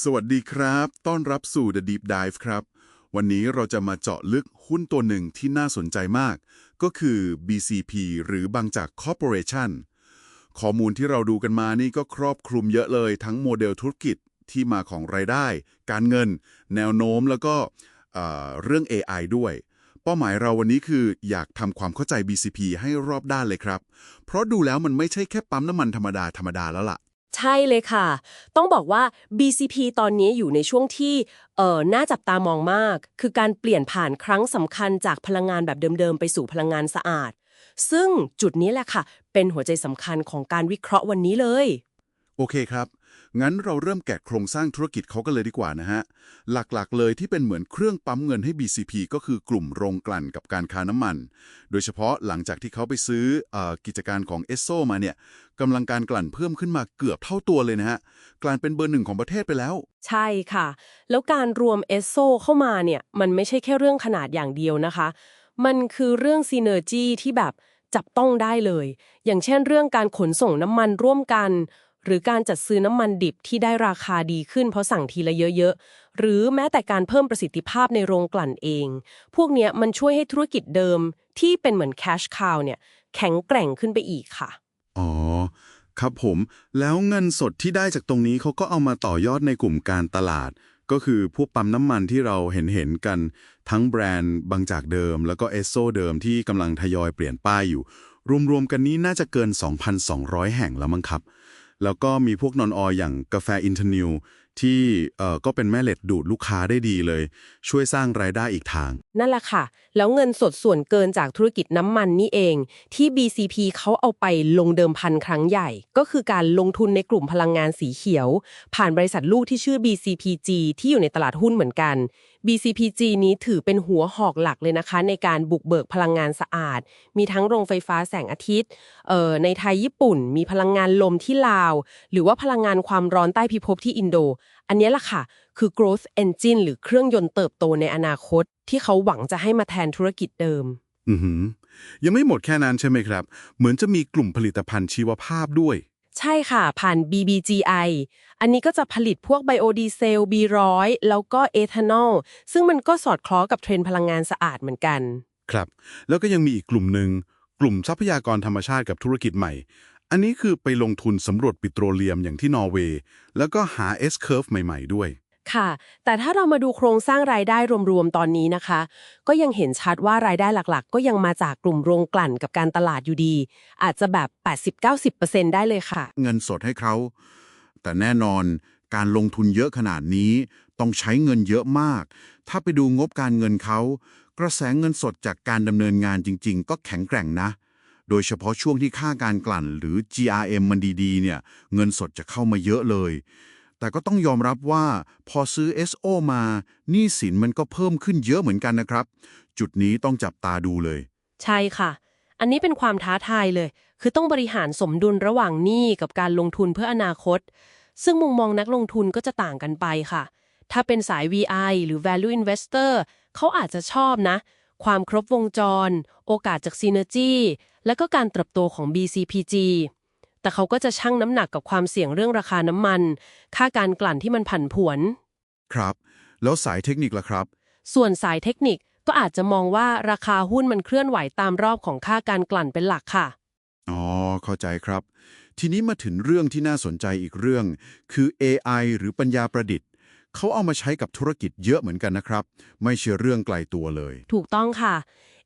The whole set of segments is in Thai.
สวัสดีครับ ต้อนรับสู่ The Deep Dive ครับ วันนี้เราจะมาเจาะลึกหุ้นตัวหนึ่งที่น่าสนใจมาก ก็คือ BCP หรือบางจาก Corporation ข้อมูลที่เราดูกันมานี่ก็ครอบคลุมเยอะเลย ทั้งโมเดลธุรกิจที่มาของรายได้ การเงิน แนวโน้มแล้วก็เเรื่อง AI ด้วย เป้าหมายเราวันนี้คืออยากทำความเข้าใจ BCP ให้รอบด้านเลยครับ เพราะดูแล้วมันไม่ใช่แค่ปั๊มน้ำมันธรรมดาธรรมดาแล้วล่ะ ช่เลยค่ะ ต้องบอกว่า BCP ตอนนี้อยู่ในช่วงที่เอ่อน่าจับตามองมาก คือการเปลี่ยนผ่านครั้งสำคัญจากพลังงานแบบเดิมๆ ไปสู่พลังงานสะอาด ซึ่งจุดนี้แหละค่ะ เป็นหัวใจสำคัญของการวิเคราะห์วันนี้เลย โอเคครับ งั้นเราเริ่มแกะโครงสร้างธุรกิจเขากันเลยดีกว่านะฮะ หลักๆเลยที่เป็นเหมือนเครื่องปั๊มเงินให้ BCP ก็คือกลุ่มโรงกลั่นกับการค้าน้ำมัน โดยเฉพาะหลังจากที่เขาไปซื้อออกิจการของเอสโซมาเนี่ยกำลังการกลั่นเพิ่มขึ้นมาเกือบเท่าตัวเลยนะฮะ กลั่นเป็นเบอร์หนึ่งของประเทศไปแล้ว ใช่ค่ะ แล้วการรวมเอสโซเข้ามาเนี่ยมันไม่ใช่แค่เรื่องขนาดอย่างเดียวนะคะ มันคือเรื่องซีเนอร์จีที่แบบจับต้องได้เลย อย่างเช่นเรื่องการขนส่งน้ำมันร่วมกัน หรือการจัดซื้อน้ำมันดิบที่ได้ราคาดีขึ้นเพราะสั่งทีละเยอะๆ หรือแม้แต่การเพิ่มประสิทธิภาพในโรงกลั่นเอง พวกเนี้ยมันช่วยให้ธุรกิจเดิมที่เป็นเหมือนแคชคาวเนี่ยแข็งแกร่งขึ้นไปอีกค่ะ อ๋อ ครับผม แล้วเงินสดที่ได้จากตรงนี้เขาก็เอามาต่อยอดในกลุ่มการตลาด ก็คือพวกปั๊มน้ำมันที่เราเห็นเห็นๆกัน ทั้งแบรนด์บางจากเดิม แล้วก็เอสโซเดิมที่กำลังทยอยเปลี่ยนป้ายอยู่ รวมๆกันนี้น่าจะเกิน 2,200 แห่งแล้วมั้งครับ แล้วก็มีพวกนอนออยอย่างกาแฟอินเทอร์นิวที่เอ่อก็เป็นแม่เหล็กดูดลูกค้าได้ดีเลย ช่วยสร้างรายได้อีกทาง นั่นแหละค่ะ แล้วเงินสดส่วนเกินจากธุรกิจน้ำมันนี่เอง ที่ BCP เขาเอาไปลงเดิมพันครั้งใหญ่ ก็คือการลงทุนในกลุ่มพลังงานสีเขียว ผ่านบริษัทลูกที่ชื่อ BCPG ที่อยู่ในตลาดหุ้นเหมือนกัน BCPG นี้ถือเป็นหัวหอกหลักเลยนะคะ ในการบุกเบิกพลังงานสะอาด มีทั้งโรงไฟฟ้าแสงอาทิตย์ในไทยญี่ปุ่น มีพลังงานลมที่ลาว หรือว่าพลังงานความร้อนใต้พิภพที่อินโด อันนี้แหละค่ะ คือ growth engine หรือเครื่องยนต์เติบโตในอนาคต ที่เขาหวังจะให้มาแทนธุรกิจเดิม อือยังไม่หมดแค่นั้นใช่ไหมครับ เหมือนจะมีกลุ่มผลิตภัณฑ์ชีวภาพด้วย ใช่ค่ะผ่าน BBGI อันนี้ก็จะผลิตพวกไบโอดีเซล B100 แล้วก็เอทานอลซึ่งมันก็สอดคล้องกับเทรนด์พลังงานสะอาดเหมือนกัน ครับ แล้วก็ยังมีอีกกลุ่มหนึ่งกลุ่มทรัพยากรธรรมชาติกับธุรกิจใหม่ อันนี้คือไปลงทุนสำรวจปิโตรเลียมอย่างที่นอร์เวย์แล้วก็หา S-curve ใหม่ ๆ ด้วย ค่ะ แต่ถ้าเรามาดูโครงสร้างรายได้รวมๆตอนนี้นะคะ ก็ยังเห็นชัดว่ารายได้หลักๆ ก็ยังมาจากกลุ่มโรงกลั่นกับการตลาดอยู่ดี อาจจะแบบ 80-90%ได้เลยค่ะ เงินสดให้เขา แต่แน่นอนการลงทุนเยอะขนาดนี้ ต้องใช้เงินเยอะมาก ถ้าไปดูงบการเงินเขา กระแสเงินสดจากการดำเนินงานจริง ๆ ก็แข็งแกร่งนะ โดยเฉพาะช่วงที่ค่าการกลั่นหรือ GRM มันดีๆเนี่ย เงินสดจะเข้ามาเยอะเลย แต่ก็ต้องยอมรับว่าพอซื้อ SO มาหนี้สินมันก็เพิ่มขึ้นเยอะเหมือนกันนะครับ จุดนี้ต้องจับตาดูเลย ใช่ค่ะ อันนี้เป็นความท้าทายเลย คือต้องบริหารสมดุลระหว่างหนี้กับการลงทุนเพื่ออนาคต ซึ่งมุมมองนักลงทุนก็จะต่างกันไปค่ะ ถ้าเป็นสาย VI หรือ Value Investor เขาอาจจะชอบนะ ความครบวงจร โอกาสจาก Synergy และก็การเติบโตของ BCPG แต่เขาก็จะชั่งน้ำหนักกับความเสี่ยงเรื่องราคาน้ำมัน ค่าการกลั่นที่มันผันผวน ครับ แล้วสายเทคนิคล่ะครับ ส่วนสายเทคนิคก็อาจจะมองว่าราคาหุ้นมันเคลื่อนไหวตามรอบของค่าการกลั่นเป็นหลักค่ะ อ๋อ เข้าใจครับ ทีนี้มาถึงเรื่องที่น่าสนใจอีกเรื่อง คือ AI หรือปัญญาประดิษฐ์ เขาเอามาใช้กับธุรกิจเยอะเหมือนกันนะครับ ไม่ใช่เรื่องไกลตัวเลย ถูกต้องค่ะ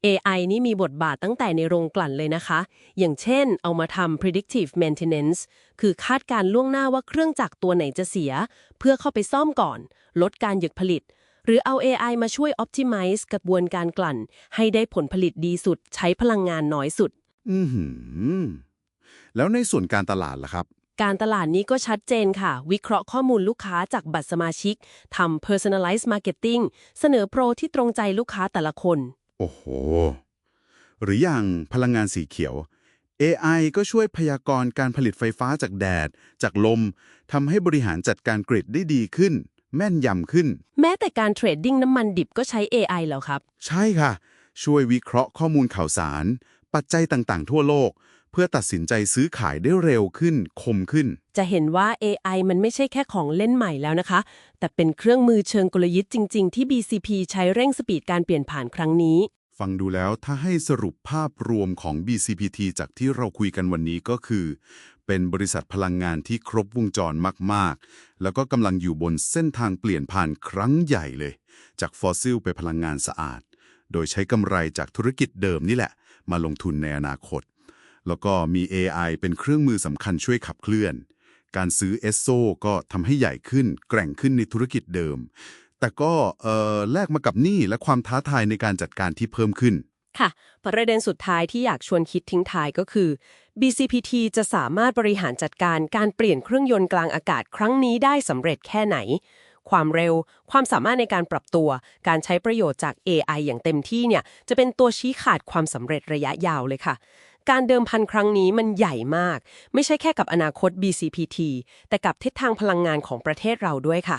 AI นี่มีบทบาทตั้งแต่ในโรงกลั่นเลยนะคะ อย่างเช่น เอามาทำ predictive maintenance คือคาดการณ์ล่วงหน้าว่าเครื่องจักรตัวไหนจะเสีย เพื่อเข้าไปซ่อมก่อน ลดการหยุดผลิต หรือเอา AI มาช่วย optimize กระบวนการกลั่น ให้ได้ผลผลิตดีสุด ใช้พลังงานน้อยสุด อือหือแล้วในส่วนการตลาดล่ะครับ การตลาดนี้ก็ชัดเจนค่ะ วิเคราะห์ข้อมูลลูกค้าจากบัตรสมาชิกทำ personalized marketing เสนอโปรที่ตรงใจลูกค้าแต่ละคน โอ้โห หรืออย่างพลังงานสีเขียว AI ก็ช่วยพยากรณ์การผลิตไฟฟ้าจากแดด จากลมทำให้บริหารจัดการกริดได้ดีขึ้น แม่นยำขึ้น แม้แต่การเทรดดิ้งน้ำมันดิบก็ใช้ AI แล้วครับ ใช่ค่ะ ช่วยวิเคราะห์ข้อมูลข่าวสาร ปัจจัยต่างๆ ทั่วโลก พื่อตัดสินใจซื้อขายได้เร็วขึ้น คมขึ้น จะเห็นว่า AI มันไม่ใช่แค่ของเล่นใหม่แล้วนะคะ แต่เป็นเครื่องมือเชิงกลยุทธ์จริง ๆ ที่ BCP ใช้เร่งสปีดการเปลี่ยนผ่านครั้งนี้ ฟังดูแล้วถ้าให้สรุปภาพรวมของ BCPT จากที่เราคุยกันวันนี้ก็คือ เป็นบริษัทพลังงานที่ครบวงจรมาก ๆ แล้วก็กำลังอยู่บนเส้นทางเปลี่ยนผ่านครั้งใหญ่เลย จากฟอสซิลไปพลังงานสะอาด โดยใช้กำไรจากธุรกิจเดิมนี่แหละ มาลงทุนในอนาคต แล้วก็มี AI เป็นเครื่องมือสำคัญช่วยขับเคลื่อน การซื้อเอสโซก็ทำให้ใหญ่ขึ้น แกร่งขึ้นในธุรกิจเดิม แต่ก็เอ่อแลกมากับหนี้และความท้าทายในการจัดการที่เพิ่มขึ้น ค่ะ ประเด็นสุดท้ายที่อยากชวนคิดทิ้งท้ายก็คือ BCPT จะสามารถบริหารจัดการการเปลี่ยนเครื่องยนต์กลางอากาศครั้งนี้ได้สำเร็จแค่ไหน ความเร็ว ความสามารถในการปรับตัว การใช้ประโยชน์จาก AI อย่างเต็มที่เนี่ย จะเป็นตัวชี้ขาดความสำเร็จระยะยาวเลยค่ะ การเดิมพันครั้งนี้มันใหญ่มาก ไม่ใช่แค่กับอนาคต BCPT แต่กับทิศทางพลังงานของประเทศเราด้วยค่ะ